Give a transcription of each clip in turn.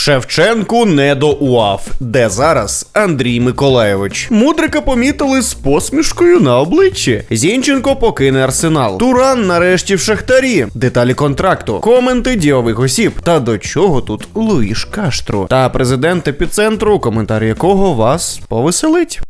Шевченку не до УАФ, де зараз Андрій Миколайович. Мудрика помітили з посмішкою на обличчі. Зінченко покине арсенал. Туран нарешті в шахтарі. Деталі контракту, коменти діових осіб. Та до чого тут Луїш Каштру та президент епіцентру, коментар якого вас повеселить.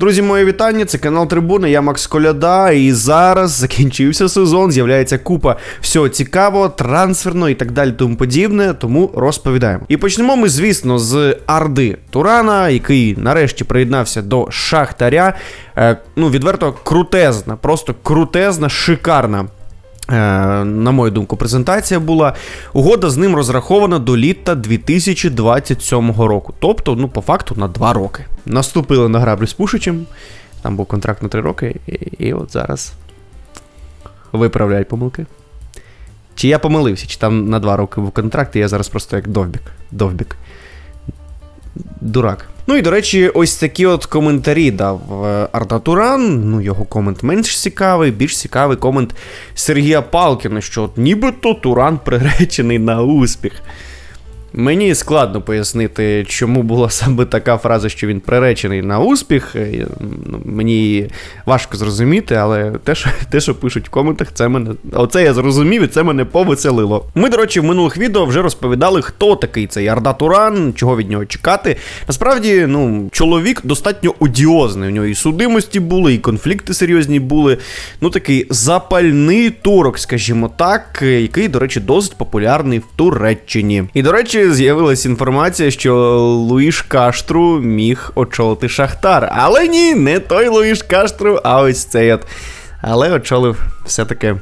Друзі, моє вітання. Це канал Трибуна. Я Макс Коляда. І зараз закінчився сезон. З'являється купа всього цікавого, трансферно і так далі, тому подібне. Тому розповідаємо. І почнемо ми, звісно, з Арди Турана, який нарешті приєднався до Шахтаря. Е, ну, відверто крутезна, просто крутезна, шикарна. Е, На мою думку, презентація була. Угода з ним розрахована до літа 2027 року. Тобто, ну, по факту, на 2 роки. Наступили на граблю з Пушичем. Там був контракт на 3 роки, і, і от зараз виправляють помилки. Чи я помилився, чи там на 2 роки був контракт, і я зараз просто як довбік. Довбік. Дурак. Ну і до речі, ось такі от коментарі дав е, Арда Туран. Ну, його комент менш цікавий, більш цікавий комент Сергія Палкіна, що от нібито Туран приречений на успіх. Мені складно пояснити, чому була саме така фраза, що він приречений на успіх. Е, ну, Мені важко зрозуміти, але те, що те, що пишуть в коментах, це мене. Оце я зрозумів і це мене повеселило. Ми, до речі, в минулих відео вже розповідали, хто такий цей Арда Туран, чого від нього чекати. Насправді, ну, чоловік достатньо одіозний. У нього і судимості були, і конфлікти серйозні були. Ну, такий запальний турок, скажімо так, який, до речі, досить популярний в Туреччині. І, до речі, з'явилася інформація, що Луїш Каштру міг очолити Шахтар. Але ні, не той Луїш Каштру, а ось цей от. Але очолив все-таки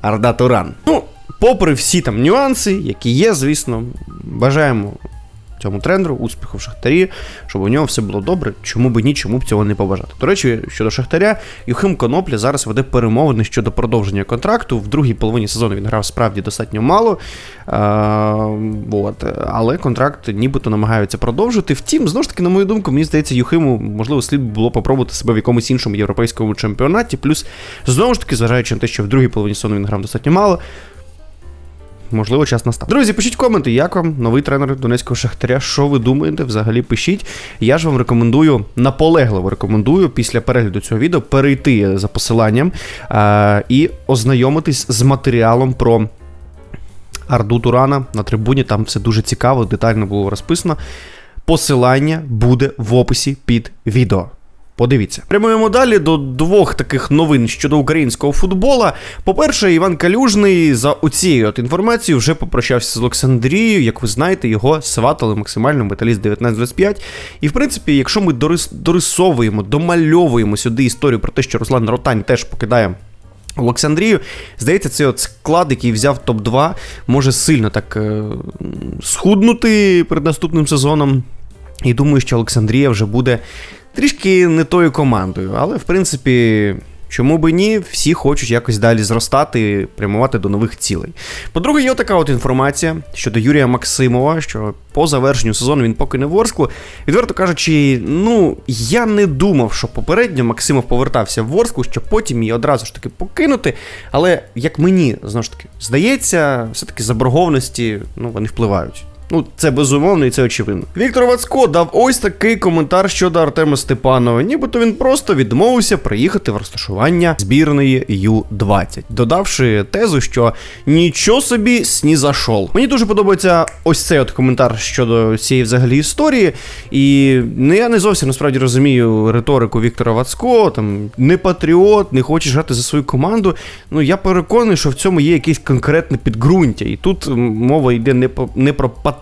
Арда Туран. Ну, попри всі там нюанси, які є, звісно, бажаємо цьому тренеру, успіху в Шахтарі, щоб у нього все було добре, чому б ні, чому б цього не побажати. До речі, щодо Шахтаря, Юхим Конопля зараз веде перемовини щодо продовження контракту. В другій половині сезону він грав справді достатньо мало. А, вот. Але контракт нібито намагаються продовжити. Втім, знову ж таки, на мою думку, мені здається, Юхиму, можливо, слід було попробувати себе в якомусь іншому європейському чемпіонаті. Плюс, знову ж таки, зважаючи на те, що в другій половині сезону він грав достатньо мало. Можливо, час настав. Друзі, пишіть коменти, як вам новий тренер Донецького Шахтаря. Що ви думаєте? Взагалі пишіть. Я ж вам рекомендую, наполегливо рекомендую після перегляду цього відео перейти за посиланням а, і ознайомитись з матеріалом про Арду Турана на трибуні. Там все дуже цікаво, детально було розписано. Посилання буде в описі під відео. Подивіться. Прямуємо далі до двох таких новин щодо українського футбола. По-перше, Іван Калюжний за оцією от інформацією вже попрощався з Олександрією. Як ви знаєте, його сватали максимально металіст 1925. І в принципі, якщо ми дорис... дорисовуємо, домальовуємо сюди історію про те, що Руслан Ротань теж покидає. Олександрію, здається, цей от склад, який взяв топ-2, може сильно так е- схуднути перед наступним сезоном. І думаю, що Олександрія вже буде трішки не тою командою, але в принципі. Чому би ні, всі хочуть якось далі зростати, прямувати до нових цілей. По-друге, є така от інформація щодо Юрія Максимова, що по завершенню сезону він покине Ворсклу. Відверто кажучи, ну я не думав, що попередньо Максимов повертався в Ворсклу, щоб потім її одразу ж таки покинути. Але як мені знову ж таки здається, все-таки заборгованості ну, вони впливають. Ну, це безумовно і це очевидно. Віктор Вацко дав ось такий коментар щодо Артема Степанова. Нібито він просто відмовився приїхати в розташування збірної Ю-20, додавши тезу, що нічого собі снізашов. Мені дуже подобається ось цей от коментар щодо цієї взагалі історії. І ну, я не зовсім насправді розумію риторику Віктора Вацко, там не патріот, не хочеш грати за свою команду. Ну я переконаний, що в цьому є якесь конкретне підґрунтя. І тут мова йде не, по, не про патріотизм,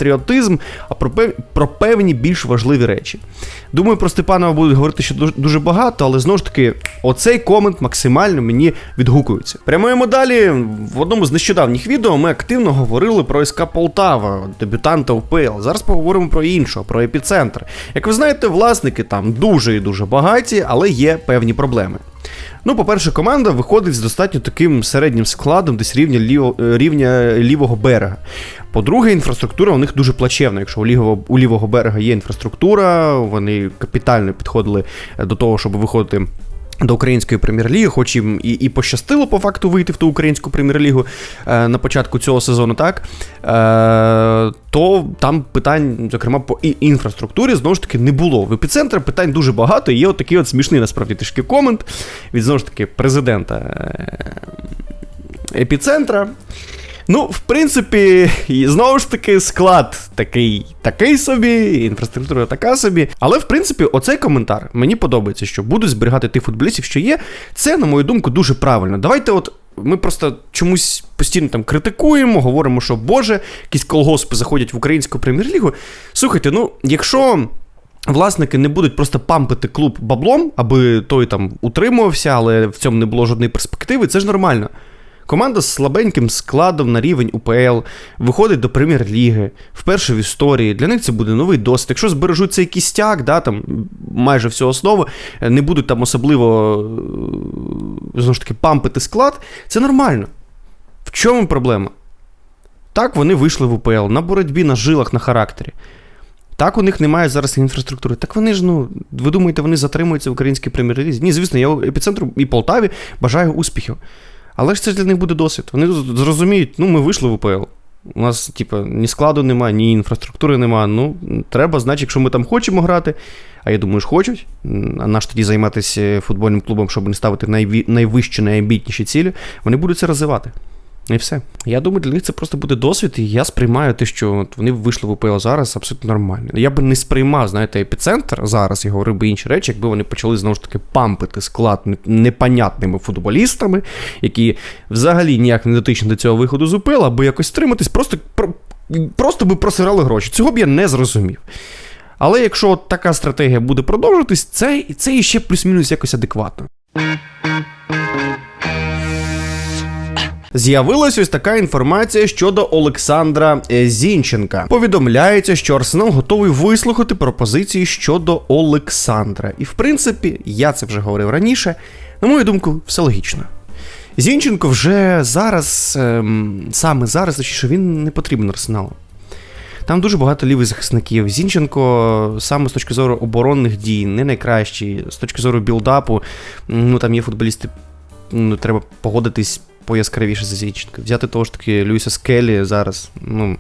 а про пев... про певні більш важливі речі. Думаю, про Степанова будуть говорити ще дуже багато, але знову ж таки, оцей комент максимально мені відгукується. Прямуємо далі. В одному з нещодавніх відео ми активно говорили про СК Полтава, дебютанта УПЛ. Зараз поговоримо про іншого, про епіцентр. Як ви знаєте, власники там дуже і дуже багаті, але є певні проблеми. Ну, по-перше, команда виходить з достатньо таким середнім складом, десь рівня ліво, рівня лівого берега. По-друге, інфраструктура у них дуже плачевна. Якщо у лівого, у лівого берега є інфраструктура, вони капітально підходили до того, щоб виходити До української прем'єр-ліги, хоч їм і, і пощастило по факту вийти в ту українську прем'єр-лігу е, на початку цього сезону, так е, то там питань, зокрема, по інфраструктурі знову ж таки не було. В епіцентрі питань дуже багато. І є от такий от смішний насправді трішки комент від знову ж таки президента е, епіцентра. Ну, в принципі, знову ж таки, склад такий, такий собі, інфраструктура така собі. Але в принципі, оцей коментар мені подобається, що будуть зберігати тих футболістів, що є. Це, на мою думку, дуже правильно. Давайте, от. Ми просто чомусь постійно там критикуємо, говоримо, що Боже, якісь колгоспи заходять в українську прем'єр-лігу. Слухайте, ну, якщо власники не будуть просто пампити клуб баблом, аби той там утримувався, але в цьому не було жодної перспективи, це ж нормально. Команда з слабеньким складом на рівень УПЛ виходить до прем'єр-ліги вперше в історії. Для них це буде новий досвід. Якщо збережуть цей кістяк, да, там майже всю основу, не будуть там особливо е, знову ж таки пампити склад, це нормально. В чому проблема? Так, вони вийшли в УПЛ на боротьбі, на жилах, на характері. Так, у них немає зараз інфраструктури. Так вони ж, ну, ви думаєте, вони затримуються в українській прем'єр-лізі? Ні, звісно, я епіцентру і Полтаві бажаю успіхів. Але ж це для них буде досвід. Вони зрозуміють, ну ми вийшли в УПЛ. У нас, типу, ні складу нема, ні інфраструктури нема. Ну, треба, значить, якщо ми там хочемо грати, а я думаю, ж хочуть, а наш тоді займатися футбольним клубом, щоб не ставити найвищі, найамбітніші цілі, вони будуть це розвивати. І все. Я думаю, для них це просто буде досвід, і я сприймаю те, що от вони вийшли в УПЛ зараз абсолютно нормально. Я би не сприймав, знаєте, епіцентр зараз і говорив би інші речі, якби вони почали знову ж таки пампити склад непонятними футболістами, які взагалі ніяк не дотичні до цього виходу з УПЛ, або якось стриматись, просто просто би просирали гроші. Цього б я не зрозумів. Але якщо от така стратегія буде продовжуватись, це, це іще плюс-мінус якось адекватно. З'явилась ось така інформація щодо Олександра е, Зінченка. Повідомляється, що Арсенал готовий вислухати пропозиції щодо Олександра. І в принципі, я це вже говорив раніше. На мою думку, все логічно. Зінченко вже зараз, ем, саме зараз, що він не потрібен Арсеналу. Там дуже багато лівих захисників. Зінченко саме з точки зору оборонних дій, не найкращий. З точки зору білдапу, ну там є футболісти, ну треба погодитись пояскравіше за Зінченка. Взяти того ж таки Люїса Скелі зараз. ну,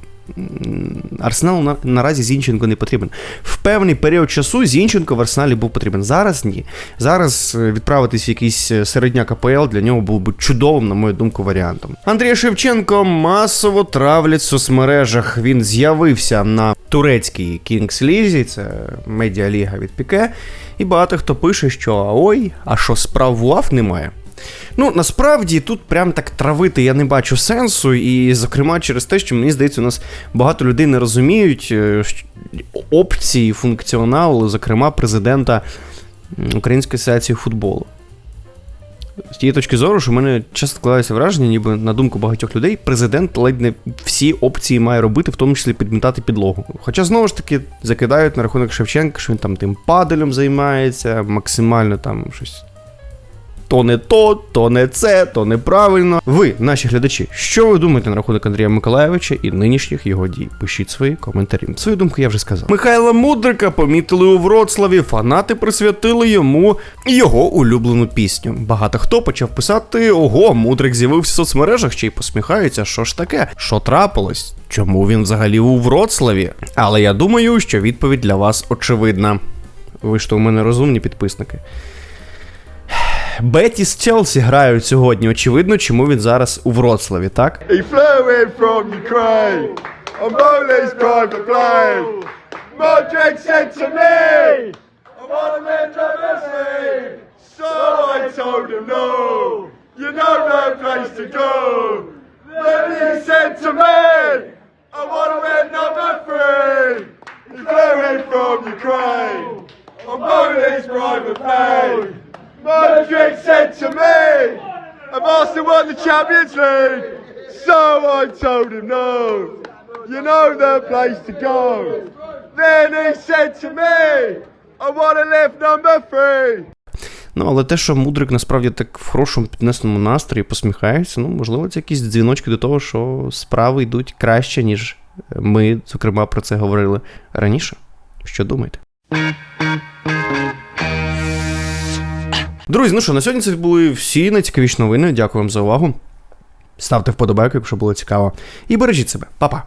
Арсеналу на, наразі Зінченко не потрібен. В певний період часу Зінченко в Арсеналі був потрібен. Зараз ні. Зараз е, відправитись в якийсь е, середняк АПЛ для нього був би чудовим, на мою думку, варіантом. Андрій Шевченко масово травлять в соцмережах. Він з'явився на турецькій Кінгс Лізі, це медіаліга від Піке. І багато хто пише, що ой, а що справ в УАФ немає. Ну, насправді тут прям так травити я не бачу сенсу, і, зокрема, через те, що мені здається, у нас багато людей не розуміють е, опції, функціонал, зокрема, президента Української асоціації футболу. З тієї точки зору, що в мене часто складається враження, ніби на думку багатьох людей, президент ледь не всі опції має робити, в тому числі підмітати підлогу. Хоча знову ж таки закидають на рахунок Шевченка, що він там тим паделем займається, максимально там щось то не то, то не це, то неправильно. Ви, наші глядачі, що ви думаєте на рахунок Андрія Миколаєвича і нинішніх його дій? Пишіть свої коментарі. Свою думку я вже сказав. Михайла Мудрика помітили у Вроцлаві. Фанати присвятили йому його улюблену пісню. Багато хто почав писати: ого, Мудрик з'явився в соцмережах, ще й посміхається. Що ж таке? Що трапилось? Чому він взагалі у Вроцлаві? Але я думаю, що відповідь для вас очевидна. Ви ж то у мене розумні підписники. Беті з Челсі грають сьогодні. Очевидно, чому він зараз у Вроцлаві, так? Modric said to me, I've Arsenal won the Champions League. So I told him no. You know the place to go. Then he said to me, I want to live number three. Ну, але те, що Мудрик насправді так в хорошому піднесному настрої посміхається, ну, можливо, це якісь дзвіночки до того, що справи йдуть краще, ніж ми, зокрема, про це говорили раніше. Що думаєте? Друзі, ну що, на сьогодні це були всі найцікавіші новини. Дякую вам за увагу. Ставте вподобайку, якщо було цікаво. І бережіть себе. Па-па.